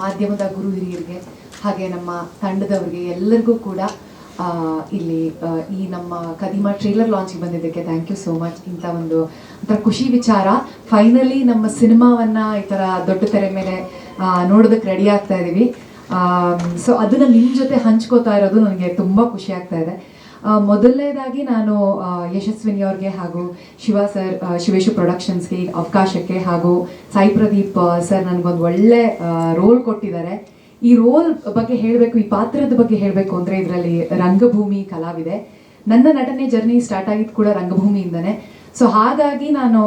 ಮಾಧ್ಯಮದ ಗುರು ಹಿರಿಯರಿಗೆ, ಹಾಗೆ ನಮ್ಮ ತಂಡದವರಿಗೆ ಎಲ್ಲರಿಗೂ ಕೂಡ ಇಲ್ಲಿ ಈ ನಮ್ಮ ಕದಿಮಾ ಟ್ರೇಲರ್ ಲಾಂಚಿಗೆ ಬಂದಿದ್ದಕ್ಕೆ ಥ್ಯಾಂಕ್ ಯು ಸೋ ಮಚ್ ಇಂಥ ಒಂದು, ಒಂಥರ ಖುಷಿ ವಿಚಾರ. ಫೈನಲಿ ನಮ್ಮ ಸಿನಿಮಾವನ್ನ ಈ ಥರ ದೊಡ್ಡ ತೆರೆ ಮೇಲೆ ನೋಡೋದಕ್ಕೆ ರೆಡಿ ಆಗ್ತಾ ಇದ್ದೀವಿ ಸೊ ಅದನ್ನ ನಿಮ್ಮ ಜೊತೆ ಹಂಚ್ಕೋತಾ ಇರೋದು ನನಗೆ ತುಂಬ ಖುಷಿ ಆಗ್ತಾ ಇದೆ. ಮೊದಲನೇದಾಗಿ ನಾನು ಯಶಸ್ವಿನಿ ಅವ್ರಿಗೆ ಹಾಗೂ ಶಿವ ಸರ್ ಶಿವೇಶು ಪ್ರೊಡಕ್ಷನ್ಸ್ಗೆ ಅವಕಾಶಕ್ಕೆ ಹಾಗೂ ಸಾಯಿ ಪ್ರದೀಪ್ ಸರ್ ನನಗೊಂದು ಒಳ್ಳೆ ರೋಲ್ ಕೊಟ್ಟಿದ್ದಾರೆ. ಈ ರೋಲ್ ಬಗ್ಗೆ ಹೇಳಬೇಕು, ಈ ಪಾತ್ರದ ಬಗ್ಗೆ ಹೇಳಬೇಕು ಅಂದರೆ ಇದರಲ್ಲಿ ರಂಗಭೂಮಿ ಕಲಾವಿದೆ. ನನ್ನ ನಟನೆ ಜರ್ನಿ ಸ್ಟಾರ್ಟ್ ಆಗಿದ್ದು ಕೂಡ ರಂಗಭೂಮಿಯಿಂದನೇ. ಸೊ ಹಾಗಾಗಿ ನಾನು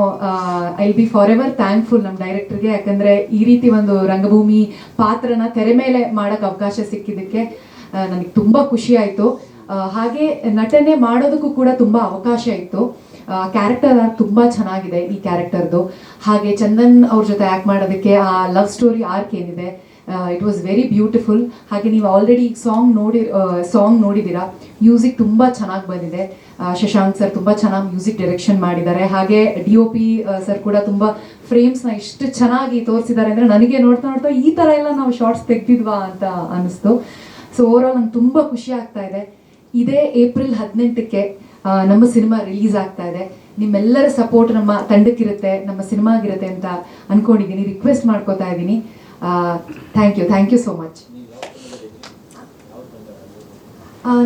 I be forever thankful ನಮ್ಮ ಡೈರೆಕ್ಟರ್ಗೆ. ಯಾಕಂದರೆ ಈ ರೀತಿ ಒಂದು ರಂಗಭೂಮಿ ಪಾತ್ರನ ತೆರೆ ಮೇಲೆ ಮಾಡೋಕ್ಕೆ ಅವಕಾಶ ಸಿಕ್ಕಿದ್ದಕ್ಕೆ ನನಗೆ ತುಂಬ ಖುಷಿ ಆಯಿತು. ಹಾಗೆ ನಟನೆ ಮಾಡೋದಕ್ಕೂ ಕೂಡ ತುಂಬ ಅವಕಾಶ ಇತ್ತು. ಕ್ಯಾರೆಕ್ಟರ್ ತುಂಬ ಚೆನ್ನಾಗಿದೆ ಈ ಕ್ಯಾರೆಕ್ಟರ್ದು ಹಾಗೆ ಚಂದನ್ ಅವ್ರ ಜೊತೆ ಆ್ಯಕ್ಟ್ ಮಾಡೋದಕ್ಕೆ ಆ ಲವ್ ಸ್ಟೋರಿ ಆರ್ಕ್ ಏನಿದೆ ಇಟ್ ವಾಸ್ ವೆರಿ ಬ್ಯೂಟಿಫುಲ್ ಹಾಗೆ ನೀವು ಆಲ್ರೆಡಿ ಸಾಂಗ್ ನೋಡಿ ಸಾಂಗ್ ನೋಡಿದ್ದೀರಾ ಮ್ಯೂಸಿಕ್ ತುಂಬ ಚೆನ್ನಾಗಿ ಬಂದಿದೆ. ಶಶಾಂಕ್ ಸರ್ ತುಂಬ ಚೆನ್ನಾಗಿ ಮ್ಯೂಸಿಕ್ ಡೈರೆಕ್ಷನ್ ಮಾಡಿದ್ದಾರೆ. ಹಾಗೆ ಡಿ ಒ ಪಿ ಸರ್ ಕೂಡ ತುಂಬ ಫ್ರೇಮ್ಸ್ನ ಎಷ್ಟು ಚೆನ್ನಾಗಿ ತೋರಿಸಿದ್ದಾರೆ ಅಂದರೆ ನನಗೆ ನೋಡ್ತಾ ನೋಡ್ತಾ ಈ ಥರ ಎಲ್ಲ ನಾವು ಶಾರ್ಟ್ಸ್ ತೆಗ್ದಿದ್ವಾ ಅಂತ ಅನ್ನಿಸ್ತು ಸೊ ಓವರಾಲ್ ನಂಗೆ ತುಂಬ ಖುಷಿ ಆಗ್ತಾ ಇದೆ. ಇದೇ ಏಪ್ರಿಲ್ ಹದಿನೆಂಟಕ್ಕೆ ನಮ್ಮ ಸಿನಿಮಾ ರಿಲೀಸ್ ಆಗ್ತಾ ಇದೆ. ನಿಮ್ಮೆಲ್ಲರ ಸಪೋರ್ಟ್ ನಮ್ಮ ತಂಡಕ್ಕಿರುತ್ತೆ, ನಮ್ಮ ಸಿನಿಮಾಗಿರುತ್ತೆ ಅಂತ ಅನ್ಕೊಂಡಿದ್ದೀನಿ. ರಿಕ್ವೆಸ್ಟ್ ಮಾಡ್ಕೋತಾ ಇದ್ದೀನಿ. Thank you thank you so much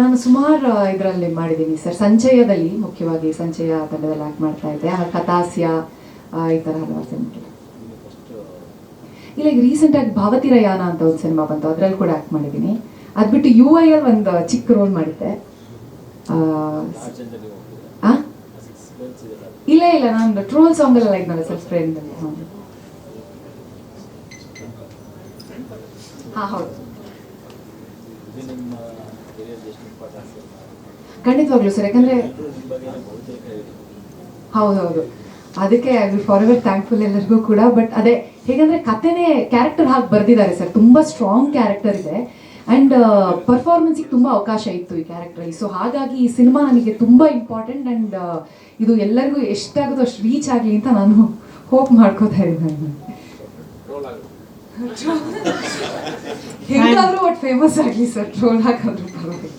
ನಾನು ಸುಮಾರು ಇದರಲ್ಲಿ ಮಾಡಿದ್ದೀನಿ ಸರ್. ಸಂಚಯದಲ್ಲಿ, ಮುಖ್ಯವಾಗಿ ಸಂಚಯ ತಂಡದಲ್ಲಿ ಆ್ಯಕ್ಟ್ ಮಾಡ್ತಾ ಇದ್ದೆ. ಕಥಾಸ್ಯ ಈ ಥರ ಹಲವಾರು ಸಿನಿಮಾ ಇಲ್ಲ, ಈಗ ರೀಸೆಂಟಾಗಿ ಭಾವತಿರಯಾನ ಅಂತ ಒಂದು ಸಿನಿಮಾ ಬಂತು. ಅದರಲ್ಲಿ ಕೂಡ ಆ್ಯಕ್ಟ್ ಮಾಡಿದ್ದೀನಿ. ಅದು ಬಿಟ್ಟು ಯು ಐ ಅಲ್ಲಿ ಒಂದು ಚಿಕ್ಕ ರೋಲ್ ಮಾಡಿದ್ದೆ? ಇಲ್ಲ ಇಲ್ಲ ನಾನು ಟ್ರೋಲ್ ಸಾಂಗ್ ಎಲ್ಲ ಇದ್ನಲ್ಲ ಸರ್ ಫ್ರೆಂಡ್ ಹಾ, ಹೌದು. ಖಂಡಿತವಾಗ್ಲೂ ಸರ್, ಯಾಕಂದ್ರೆ ಹೌದೌದು. ಅದಕ್ಕೆ ಐ ಫಾರ್ ಎವರ್ ಥ್ಯಾಂಕ್ಫುಲ್ ಎಲ್ಲರಿಗೂ ಕೂಡ. ಬಟ್ ಅದೇ, ಹೇಗಂದ್ರೆ ಕಥೆನೇ ಕ್ಯಾರೆಕ್ಟರ್ ಹಾಗೆ ಬರೆದಿದ್ದಾರೆ ಸರ್. ತುಂಬಾ ಸ್ಟ್ರಾಂಗ್ ಕ್ಯಾರೆಕ್ಟರ್ ಇದೆ. ಅಂಡ್ ಪರ್ಫಾರ್ಮೆನ್ಸಿಗೆ ತುಂಬ ಅವಕಾಶ ಇತ್ತು ಈ ಕ್ಯಾರೆಕ್ಟರ್ ಸೊ ಹಾಗಾಗಿ ಈ ಸಿನಿಮಾ ನನಗೆ ತುಂಬ ಇಂಪಾರ್ಟೆಂಟ್ ಅಂಡ್ ಇದು ಎಲ್ಲರಿಗೂ ಎಷ್ಟಾಗುತ್ತೋ ಅಷ್ಟು ರೀಚ್ ಆಗಲಿ ಅಂತ ನಾನು ಹೋಪ್ ಮಾಡ್ಕೋತಾ ಇದ್ದೀನಿ. ಹೇಗಾದರೂ ಒಟ್ಟು ಫೇಮಸ್ ಆಗಲಿ ಸರ್ ಟ್ರೋಲ್ ಹಾಕಾದ್ರೂ ಪರವಾಗಿಲ್ಲ.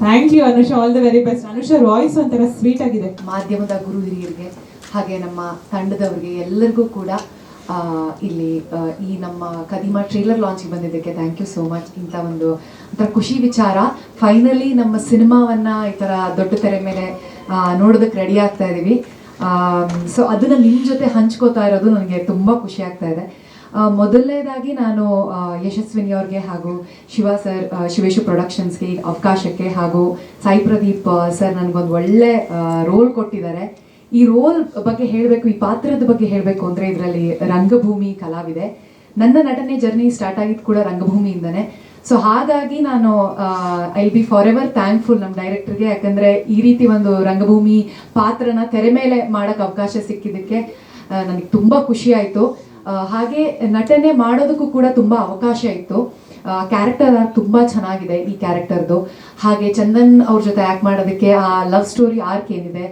Thank you Anusha all the very best Anusha voice ಒಂಥರ ಸ್ವೀಟ್ ಆಗಿದೆ. ಮಾಧ್ಯಮದ ಗುರು ಹಿರಿಯರಿಗೆ ಹಾಗೆ ನಮ್ಮ ತಂಡದವರಿಗೆ ಎಲ್ಲರಿಗೂ ಕೂಡ ಇಲ್ಲಿ ಈ ನಮ್ಮ ಕದಿಮಾ ಟ್ರೇಲರ್ ಲಾಂಚಿಗೆ ಬಂದಿದ್ದಕ್ಕೆ ಥ್ಯಾಂಕ್ ಯು ಸೋ ಮಚ್ ಇಂಥ ಒಂದು, ಒಂಥರ ಖುಷಿ ವಿಚಾರ. ಫೈನಲಿ ನಮ್ಮ ಸಿನಿಮಾವನ್ನ ಈ ಥರ ದೊಡ್ಡ ತೆರೆ ಮೇಲೆ ನೋಡೋದಕ್ಕೆ ರೆಡಿ ಆಗ್ತಾ ಇದ್ದೀವಿ ಸೊ ಅದನ್ನ ನಿಮ್ಮ ಜೊತೆ ಹಂಚ್ಕೋತಾ ಇರೋದು ನನಗೆ ತುಂಬ ಖುಷಿ ಆಗ್ತಾ ಇದೆ. ಮೊದಲನೇದಾಗಿ ನಾನು ಯಶಸ್ವಿನಿ ಅವ್ರಿಗೆ ಹಾಗೂ ಶಿವ ಸರ್ ಶಿವೇಶು ಪ್ರೊಡಕ್ಷನ್ಸ್ಗೆ ಅವಕಾಶಕ್ಕೆ ಹಾಗೂ ಸಾಯಿ ಪ್ರದೀಪ್ ಸರ್ ನನಗೊಂದು ಒಳ್ಳೆ ರೋಲ್ ಕೊಟ್ಟಿದ್ದಾರೆ. ಈ ರೋಲ್ ಬಗ್ಗೆ ಹೇಳಬೇಕು, ಈ ಪಾತ್ರದ ಬಗ್ಗೆ ಹೇಳಬೇಕು ಅಂದರೆ ಇದರಲ್ಲಿ ರಂಗಭೂಮಿ ಕಲಾವಿದೆ. ನನ್ನ ನಟನೆ ಜರ್ನಿ ಸ್ಟಾರ್ಟ್ ಆಗಿದ್ದು ಕೂಡ ರಂಗಭೂಮಿಯಿಂದನೇ. ಸೊ ಹಾಗಾಗಿ ನಾನು I be forever thankful ನಮ್ಮ ಡೈರೆಕ್ಟರ್ಗೆ. ಯಾಕಂದರೆ ಈ ರೀತಿ ಒಂದು ರಂಗಭೂಮಿ ಪಾತ್ರನ ತೆರೆ ಮೇಲೆ ಮಾಡೋಕ್ಕೆ ಅವಕಾಶ ಸಿಕ್ಕಿದ್ದಕ್ಕೆ ನನಗೆ ತುಂಬ ಖುಷಿ ಆಯ್ತು. ಹಾಗೆ ನಟನೆ ಮಾಡೋದಕ್ಕೂ ಕೂಡ ತುಂಬ ಅವಕಾಶ ಇತ್ತು. ಕ್ಯಾರೆಕ್ಟರ್ ತುಂಬ ಚೆನ್ನಾಗಿದೆ ಈ ಕ್ಯಾರೆಕ್ಟರ್ದು ಹಾಗೆ ಚಂದನ್ ಅವ್ರ ಜೊತೆ ಆ್ಯಕ್ಟ್ ಮಾಡೋದಕ್ಕೆ ಆ ಲವ್ ಸ್ಟೋರಿ ಆರ್ಕ್ ಏನಿದೆ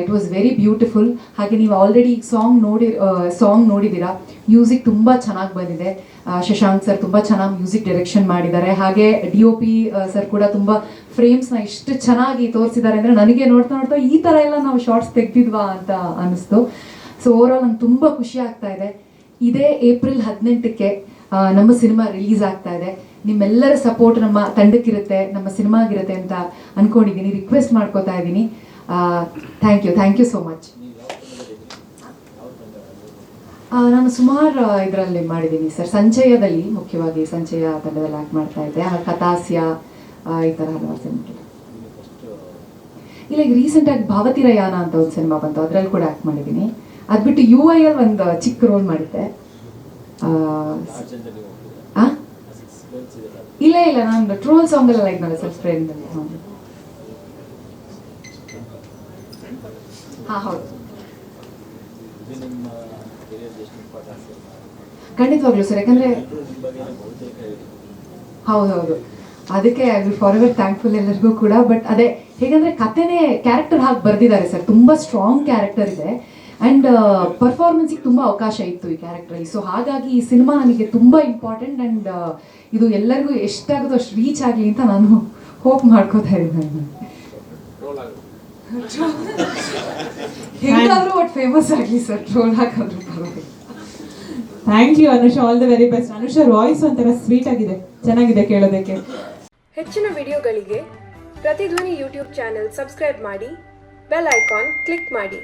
ಇಟ್ ವಾಸ್ ವೆರಿ ಬ್ಯೂಟಿಫುಲ್ ಹಾಗೆ ನೀವು ಆಲ್ರೆಡಿ ಸಾಂಗ್ ನೋಡಿ ಸಾಂಗ್ ನೋಡಿದ್ದೀರಾ? ಮ್ಯೂಸಿಕ್ ತುಂಬ ಚೆನ್ನಾಗಿ ಬಂದಿದೆ. ಆ, ಶಶಾಂಕ್ ಸರ್ ತುಂಬ ಚೆನ್ನಾಗಿ ಮ್ಯೂಸಿಕ್ ಡೈರೆಕ್ಷನ್ ಮಾಡಿದ್ದಾರೆ. ಹಾಗೆ ಡಿ ಒ ಪಿ ಸರ್ ಕೂಡ ತುಂಬ ಫ್ರೇಮ್ಸ್ನ ಇಷ್ಟು ಚೆನ್ನಾಗಿ ತೋರಿಸಿದ್ದಾರೆ ಅಂದರೆ ನನಗೆ ನೋಡ್ತಾ ನೋಡ್ತಾ ಈ ಥರ ಎಲ್ಲ ನಾವು ಶಾರ್ಟ್ಸ್ ತೆಗ್ದಿದ್ವಾ ಅಂತ ಅನ್ನಿಸ್ತು. ಸೊ ಓವರಾಲ್ ನಂಗೆ ತುಂಬ ಖುಷಿ ಆಗ್ತಾ ಇದೆ. ಇದೇ ಏಪ್ರಿಲ್ ಹದಿನೆಂಟಕ್ಕೆ ಆ, ನಮ್ಮ ಸಿನಿಮಾ ರಿಲೀಸ್ ಆಗ್ತಾ ಇದೆ. ನಿಮ್ಮೆಲ್ಲರ ಸಪೋರ್ಟ್ ನಮ್ಮ ತಂಡಕ್ಕಿರುತ್ತೆ ನಮ್ಮ ಸಿನಿಮಾಗಿರುತ್ತೆ ಅಂತ ಅನ್ಕೊಂಡಿದ್ದೀನಿ. ರಿಕ್ವೆಸ್ಟ್ ಮಾಡ್ಕೋತಾ ಇದ್ದೀನಿ. Thank you thank you so much ನಾನು ಸುಮಾರು ಇದರಲ್ಲಿ ಮಾಡಿದ್ದೀನಿ ಸರ್. ಸಂಚಯದಲ್ಲಿ, ಮುಖ್ಯವಾಗಿ ಸಂಚಯ ತಂಡದಲ್ಲಿ ಆ್ಯಕ್ಟ್ ಮಾಡ್ತಾ ಇದ್ದೆ. ಆ, ಕಥಾಸ್ಯ ಈ ಥರ ಹಲವಾರು ಸಿನಿಮಾ ಇಲ್ಲ, ಈಗ ರೀಸೆಂಟಾಗಿ ಭಾವತಿರಯಾನ ಅಂತ ಒಂದು ಸಿನಿಮಾ ಬಂತು. ಅದರಲ್ಲಿ ಕೂಡ ಆ್ಯಕ್ಟ್ ಮಾಡಿದ್ದೀನಿ. ಅದು ಬಿಟ್ಟು ಯು ಐ ಅಲ್ಲಿ ಒಂದು ಚಿಕ್ಕ ರೋಲ್ ಮಾಡಿದ್ದೆ? ಇಲ್ಲ ಇಲ್ಲ ನಾನು ಟ್ರೋಲ್ ಸಾಂಗಲ್ಲ ಲೈಕ್ ಸರ್ ಫ್ರೆಂಡ್ ಹಾ ಹೌದು. ಖಂಡಿತವಾಗ್ಲೂ ಸರ್ ಯಾಕಂದ್ರೆ ಹೌದೌದು ಅದಕ್ಕೆ I will forever thankful ಎಲ್ಲರಿಗೂ ಕೂಡ. ಬಟ್ ಅದೇ ಹೇಗಂದ್ರೆ ಕಥೆನೇ ಕ್ಯಾರೆಕ್ಟರ್ ಹಾಗೆ ಬರೆದಿದ್ದಾರೆ ಸರ್. ತುಂಬಾ ಸ್ಟ್ರಾಂಗ್ ಕ್ಯಾರೆಕ್ಟರ್ ಇದೆ. ಆ್ಯಂಡ್ ಪರ್ಫಾರ್ಮೆನ್ಸಿಗೆ ತುಂಬ ಅವಕಾಶ ಇತ್ತು ಈ ಕ್ಯಾರೆಕ್ಟ್ರಲ್ಲಿ ಸೊ ಹಾಗಾಗಿ ಈ ಸಿನಿಮಾ ನನಗೆ ತುಂಬ ಇಂಪಾರ್ಟೆಂಟ್ ಆ್ಯಂಡ್ ಇದು ಎಲ್ಲರಿಗೂ ಎಷ್ಟಾಗುತ್ತೋ ಅಷ್ಟು ರೀಚ್ ಆಗಲಿ ಅಂತ ನಾನು ಹೋಪ್ ಮಾಡ್ಕೋತಾ ಇದ್ದೀನಿ. ಹೇಗಾದರೂ ಒಟ್ ಫೇಮಸ್ ಆಗಲಿ ಸರ್ ಟ್ರೋಲ್ ಹಾಕಾದ್ರೂ ಪರವಾಗಿಲ್ಲ. Thank you Anusha all the very best Anusha voice ಒಂಥರ ಸ್ವೀಟ್ ಆಗಿದೆ. ಚೆನ್ನಾಗಿದೆ ಕೇಳೋದಕ್ಕೆ. ಹೆಚ್ಚಿನ ವಿಡಿಯೋಗಳಿಗೆ ಪ್ರತಿಧ್ವನಿ ಯೂಟ್ಯೂಬ್ ಚಾನೆಲ್ ಸಬ್ಸ್ಕ್ರೈಬ್ ಮಾಡಿ ಬೆಲ್ ಐಕಾನ್ ಕ್ಲಿಕ್ ಮಾಡಿ.